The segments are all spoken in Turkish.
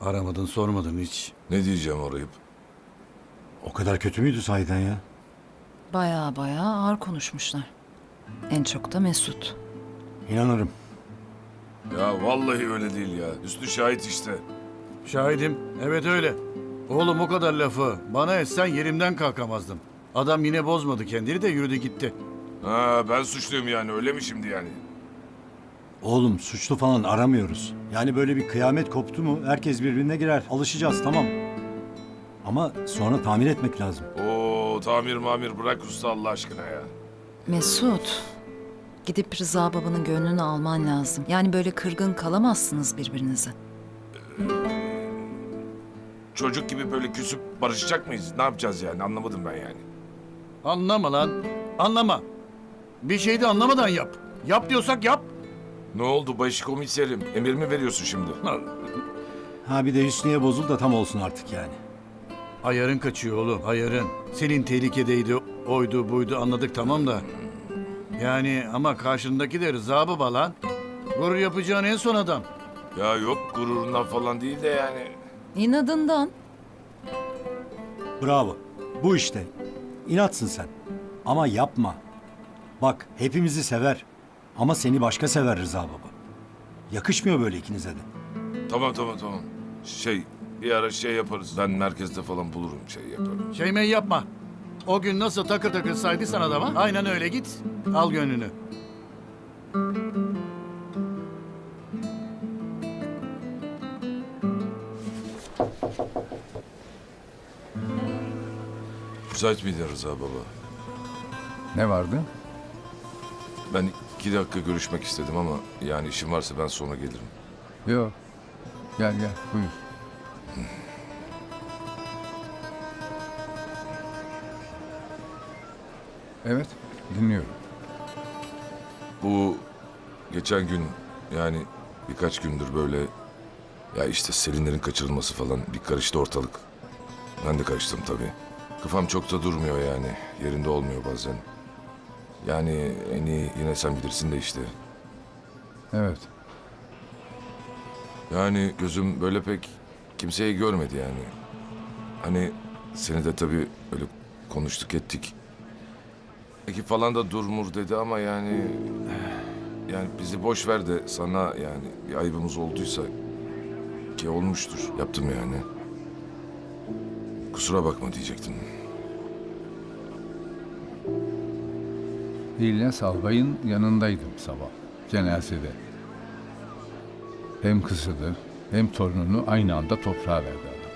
Aramadın sormadın hiç. Ne diyeceğim arayıp? O kadar kötü müydü sahiden ya? Baya baya ağır konuşmuşlar. En çok da Mesut. İnanırım. Ya vallahi öyle değil ya. Üstü şahit işte. Şahidim. Evet öyle. Oğlum o kadar lafı bana etsen yerimden kalkamazdım. Adam yine bozmadı kendini de yürüdü gitti. Ha ben suçluyum yani öyle mi şimdi yani? Oğlum suçlu falan aramıyoruz. Yani böyle bir kıyamet koptu mu herkes birbirine girer. Alışacağız tamam. Ama sonra tamir etmek lazım. Oo tamir mamir bırak usta Allah aşkına ya. Mesut. Gidip Rıza babanın gönlünü alman lazım. Yani böyle kırgın kalamazsınız birbirinize. Çocuk gibi böyle küsüp barışacak mıyız? Ne yapacağız yani anlamadım ben yani. Anlama lan. Anlama. Bir şeyi de anlamadan yap. Yap diyorsak yap. Ne oldu başkomiserim? Emir mi veriyorsun şimdi? Ha bir de Hüsnü'ye bozul da tam olsun artık yani. Ayarın kaçıyor oğlum. Ayarın. Senin tehlikedeydi. Oydu buydu anladık tamam da. Yani ama karşındaki de Rıza baba lan. Gurur yapacağın en son adam. Ya yok gururundan falan değil de yani. İnadından. Bravo. Bu işte. İnatsın sen. Ama yapma. Bak hepimizi sever. Ama seni başka sever Rıza baba. Yakışmıyor böyle ikinize de. Tamam tamam tamam. Şey bir ara şey yaparız. Ben merkezde falan bulurum şey yaparım. Şeymeyi yapma. O gün nasıl takır takır saydıysan adama aynen öyle git. Al gönlünü. Müsait miydin Rıza baba? Ne vardı? Ben iki dakika görüşmek istedim ama yani işim varsa ben sonra gelirim. Yok. Gel gel buyur. Evet dinliyorum. Bu geçen gün yani birkaç gündür böyle ya işte Selinlerin kaçırılması falan bir karıştı ortalık. Ben de karıştım tabii. Kafam çok da durmuyor yani. Yerinde olmuyor bazen. Yani en iyi yine sen bilirsin de işte. Evet. Yani gözüm böyle pek kimseyi görmedi yani. Hani seni de tabii öyle konuştuk ettik. Ekip falan da durmur dedi ama yani... Yani bizi boş ver de sana yani bir ayıbımız olduysa... Ki olmuştur. Yaptım yani. Kusura bakma diyecektim. İlyas Albay'ın yanındaydım sabah. Cenazede. Hem kızını hem torununu aynı anda toprağa verdi adam.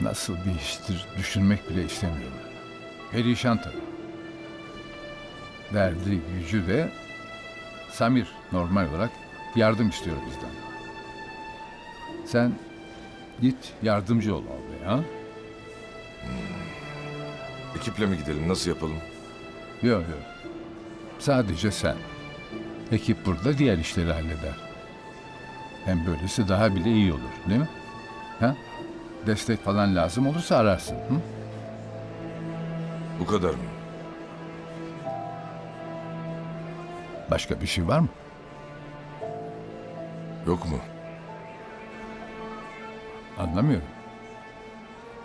Nasıl bir iştir düşünmek bile istemiyorum. Perişan tabii. Derdi gücü de Samir normal olarak yardım istiyor bizden. Sen git yardımcı ol abi ha? Ekiple mi gidelim nasıl yapalım? Yok yok. Sadece sen. Ekip burada diğer işleri halleder. Hem böylesi daha bile iyi olur değil mi? Ha? Destek falan lazım olursa ararsın. Hı? Bu kadar mı? Başka bir şey var mı? Yok mu? Anlamıyorum.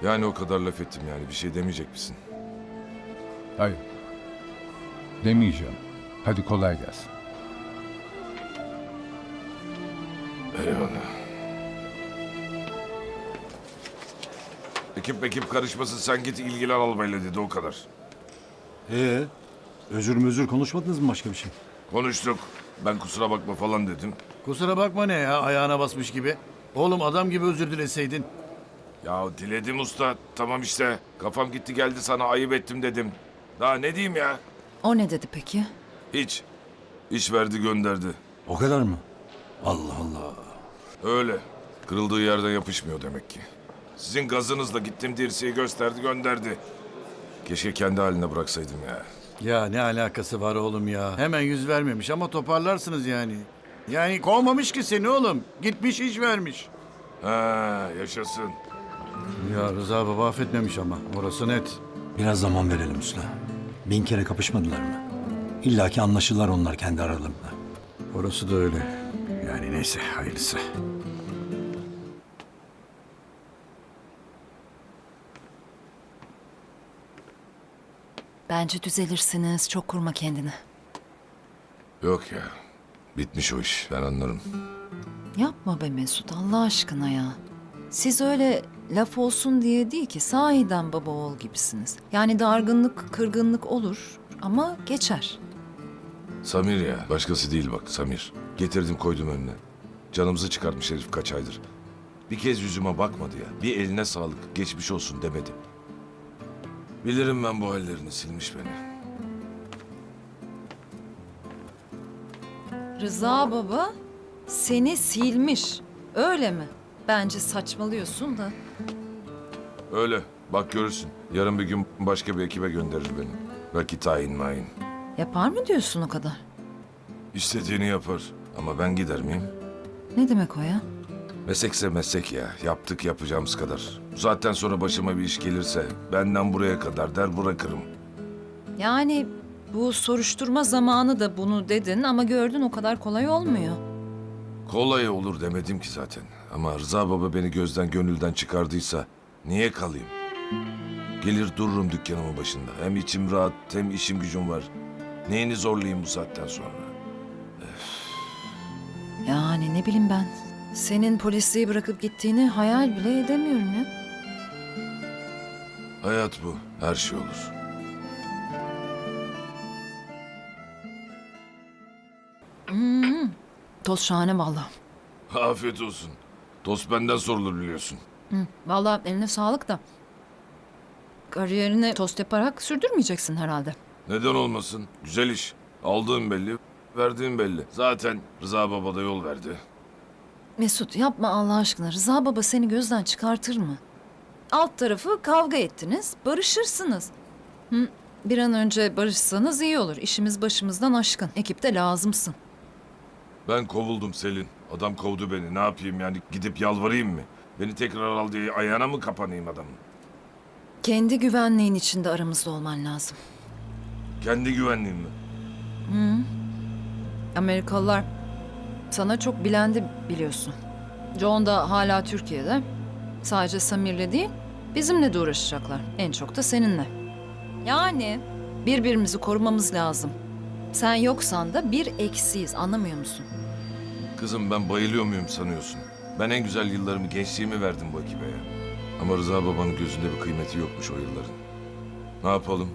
Yani o kadar laf ettim yani bir şey demeyecek misin? Hayır. Demeyeceğim. Hadi kolay gelsin. Eyvallah. Ekip ekip karışmasın sen git ilgilen albayla dedi o kadar. Ee, özür mözür konuşmadınız mı başka bir şey? Konuştuk. Ben kusura bakma falan dedim. Kusura bakma ne ya ayağına basmış gibi. Oğlum adam gibi özür dileseydin. Ya diledim usta. Tamam işte. Kafam gitti geldi sana ayıp ettim dedim. Daha ne diyeyim ya? O ne dedi peki? Hiç. İş verdi gönderdi. O kadar mı? Allah Allah. Öyle. Kırıldığı yerden yapışmıyor demek ki. Sizin gazınızla gittim dirseği gösterdi gönderdi. Keşke kendi haline bıraksaydım ya. Ya ne alakası var oğlum ya. Hemen yüz vermemiş ama toparlarsınız yani. Yani kovmamış ki seni oğlum. Gitmiş iş vermiş. Ha yaşasın. Ya Rıza baba affetmemiş ama. Orası net. Biraz zaman verelim usta. Bin kere kapışmadılar mı? İlla ki anlaşırlar onlar kendi aralarında. Orası da öyle. Yani neyse hayırlısı. Bence düzelirsiniz. Çok kurma kendini. Yok ya. Bitmiş o iş. Ben anlarım. Yapma be Mesut Allah aşkına ya. Siz öyle laf olsun diye değil ki sahiden baba oğul gibisiniz. Yani dargınlık, kırgınlık olur ama geçer. Samir ya. Başkası değil bak Samir. Getirdim koydum önüne. Canımızı çıkartmış herif kaç aydır. Bir kez yüzüme bakmadı ya. Bir eline sağlık, geçmiş olsun demedi. Bilirim ben bu hallerini silmiş beni. Rıza baba seni silmiş. Öyle mi? Bence saçmalıyorsun da. Öyle. Bak görürsün. Yarın bir gün başka bir ekibe gönderir beni. Belki tayin mayin. Yapar mı diyorsun o kadar? İstediğini yapar. Ama ben gider miyim? Ne demek o ya? Meslekse meslek ya. Yaptık yapacağımız kadar. Saatten sonra başıma bir iş gelirse benden buraya kadar der bırakırım. Yani bu soruşturma zamanı da bunu dedin ama gördün o kadar kolay olmuyor. Kolay olur demedim ki zaten. Ama Rıza baba beni gözden gönülden çıkardıysa niye kalayım? Gelir dururum dükkanımın başında. Hem içim rahat hem işim gücüm var. Neyini zorlayayım bu saatten sonra? Yani ne bileyim ben. Senin polisliği bırakıp gittiğini hayal bile edemiyorum ya. Hayat bu. Her şey olur. Toz şahane valla. Afiyet olsun. Dost benden sorulur biliyorsun. Valla eline sağlık da. Kariyerini tost yaparak sürdürmeyeceksin herhalde. Neden olmasın? Güzel iş. Aldığım belli, verdiğim belli. Zaten Rıza baba da yol verdi. Mesut yapma Allah aşkına. Rıza baba seni gözden çıkartır mı? Alt tarafı kavga ettiniz, barışırsınız. Hı, bir an önce barışsanız iyi olur. İşimiz başımızdan aşkın. Ekipte lazımsın. Ben kovuldum Selin. Adam kovdu beni. Ne yapayım yani gidip yalvarayım mı? Beni tekrar al diye ayağına mı kapanayım adamın? Kendi güvenliğin içinde aramızda olman lazım. Kendi güvenliğim mi? Amerikalılar sana çok bilendi biliyorsun. John da hala Türkiye'de. Sadece Samir'le değil, bizimle de uğraşacaklar. En çok da seninle. Yani birbirimizi korumamız lazım. Sen yoksan da bir eksiyiz, anlamıyor musun? Kızım ben bayılıyor muyum sanıyorsun? Ben en güzel yıllarımı, gençliğimi verdim bu ekibe ya. Ama Rıza babanın gözünde bir kıymeti yokmuş o yılların. Ne yapalım?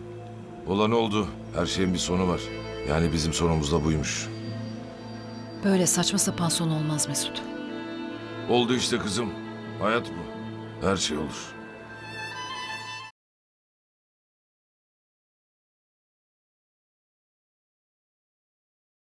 Olan oldu. Her şeyin bir sonu var. Yani bizim sonumuz da buymuş. Böyle saçma sapan son olmaz Mesut. Oldu işte kızım. Hayat bu. Her şey olur.